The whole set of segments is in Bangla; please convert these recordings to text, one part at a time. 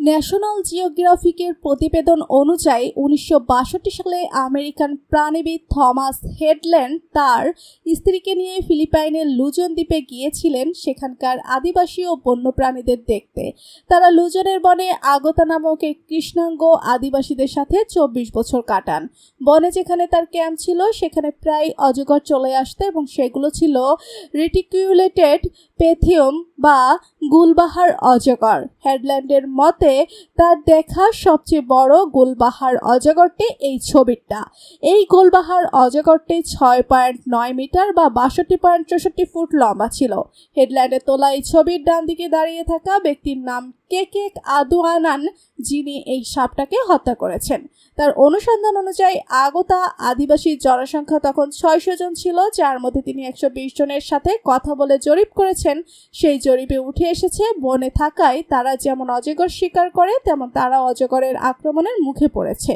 ন্যাশনাল জিওগ্রাফিকের প্রতিবেদন অনুযায়ী, উনিশশো বাষট্টি সালে আমেরিকান প্রাণীবিদ থমাস হেডল্যান্ড তার স্ত্রীকে নিয়ে ফিলিপাইনের লুজন দ্বীপে গিয়েছিলেন সেখানকার আদিবাসী ও বন্যপ্রাণীদের দেখতে। তারা লুজনের বনে আগতা নামক এক কৃষ্ণাঙ্গ আদিবাসীদের সাথে চব্বিশ বছর কাটান। বনে যেখানে তার ক্যাম্প ছিল, সেখানে প্রায় অজগর চলে আসতো এবং সেগুলো ছিল রেটিকিউলেটেড পেথিয়ম বা গুলবাহার অজগর। হেডল্যান্ডের মতে, তার দেখা সবচেয়ে বড় গোলবাহার অজগরটি এই ছবিটা এই গোলবাহার অজগরটি ছয় পয়েন্ট নয় মিটার বা বাষট্টি পয়েন্ট চৌষট্টি ফুট লম্বা ছিল। হেডল্যান্ডে তোলা এই ছবির ডান দিকে দাঁড়িয়ে থাকা ব্যক্তির নাম কে কেকেক আদুয়ানান, যিনি এই সাপটাকে হত্যা করেছেন। তার অনুসন্ধান অনুযায়ী, আগতা আদিবাসী জনসংখ্যা তখন ছয়শো জন ছিল, যার মধ্যে তিনি একশো বিশ জনের সাথে কথা বলে জরিপ করেছেন। সেই জরিপে উঠে এসেছে, বনে থাকায় তারা যেমন অজগর শিকার করে, তেমন তারা অজগরের আক্রমণের মুখে পড়েছে।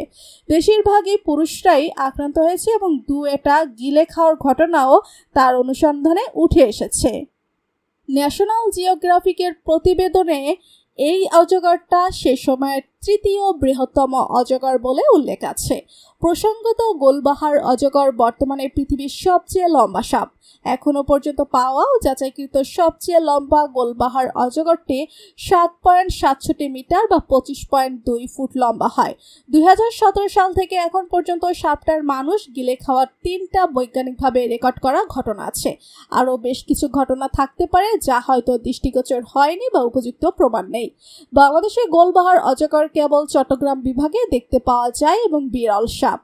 বেশিরভাগই পুরুষরাই আক্রান্ত হয়েছে এবং দু এটা গিলে খাওয়ার ঘটনাও তার অনুসন্ধানে উঠে এসেছে। ন্যাশনাল জিওগ্রাফিকের প্রতিবেদনে এই অজগরটা সে সময়ের তৃতীয় বৃহত্তম অজগর বলে উল্লেখ আছে। প্রসঙ্গত গোলবাহার অজগর বর্তমানে পৃথিবীর সবচেয়ে লম্বা সাপ। এখনও পর্যন্ত পাওয়া ও যাচাইকৃত সবচেয়ে লম্বা গোলবাহার অজগরটি সাত পয়েন্ট সাতষট্টি মিটার বা পঁচিশ পয়েন্ট দুই ফুট লম্বা হয়। দু হাজার সতেরো সাল থেকে এখন পর্যন্ত সাপটার মানুষ গিলে খাওয়ার তিনটা বৈজ্ঞানিকভাবে রেকর্ড করা ঘটনা আছে। আরও বেশ কিছু ঘটনা থাকতে পারে যা হয়তো দৃষ্টিগোচর হয়নি বা উপযুক্ত প্রমাণ নেই। বাংলাদেশে গোলবাহার অজগর কেবল চট্টগ্রাম বিভাগে দেখতে পাওয়া যায় এবং বিরল সাপ।